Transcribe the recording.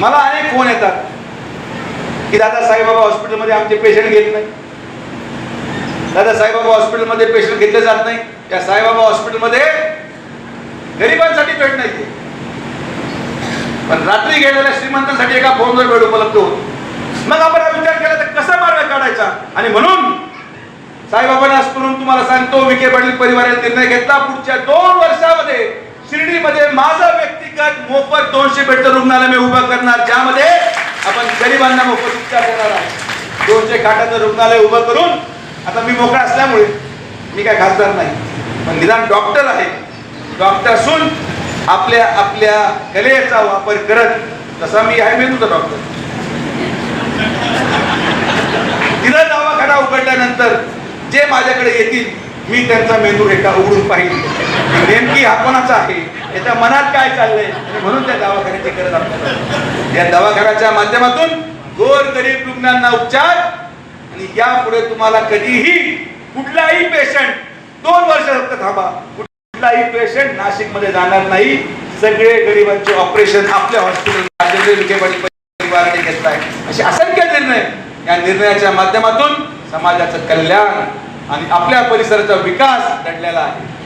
मला अनेक फोन येतात की दादा साईबाबा हॉस्पिटलमध्ये आमचे पेशंट घेत नाही. दादा साईबाबा हॉस्पिटलमध्ये पेशंट घेतले जात नाही. या साईबाबा हॉस्पिटलमध्ये गरिबांसाठी बेड नाही पण रात्री गेलेल्या श्रीमंतांसाठी एका फोनवर बेड उपलब्ध होतो. मग आपण विचार केला तर कसा मार्ग काढायचा? आणि म्हणून साईबाबांना स्मरून तुम्हाला सांगतो विखे पाटील परिवाराने निर्णय घेतला. पुढच्या दोन वर्षामध्ये शिर्डीमध्ये माझा व्यक्ती मोफत दोनशे बेडचं रुग्णालय मी उभं करणार. ज्यामध्ये आपण गरिबांना मोफत उपचार देणार आहे दोनशे खाटाचं रुग्णालय उभं करून आता मी मोकळा असल्यामुळे मी काय खासदार नाही. पण निदान डॉक्टर आहे. डॉक्टर असून आपल्या आपल्या कलेचा वापर करत तसा मी आहे मेंदूचा डॉक्टर. तिथं दवाखाना उघडल्यानंतर जे माझ्याकडे येतील मी त्यांचा मेंदू एकदा उघडून पाहिजे नेमकी हा कोणाचा आहे? त्याच्या मनात काय चाललंय? म्हणून त्या दवाखान्याची गरज आपल्याला या दवाखान्याच्या माध्यमातून गोर गरीब रुग्णांना उपचार आणि यापुढे तुम्हाला कधीही कुठलाही पेशंट दोन वर्ष फक्त थांबा. कुठलाही पेशंट नाशिकमध्ये जाणार नाही. सगळे गरिबांचे ऑपरेशन आपल्या हॉस्पिटल परिवाराने घेतलाय. असे असंख्य निर्णय या निर्णयाच्या माध्यमातून समाजाचं कल्याण आणि आपल्या परिसराचा विकास दडलेला आहे.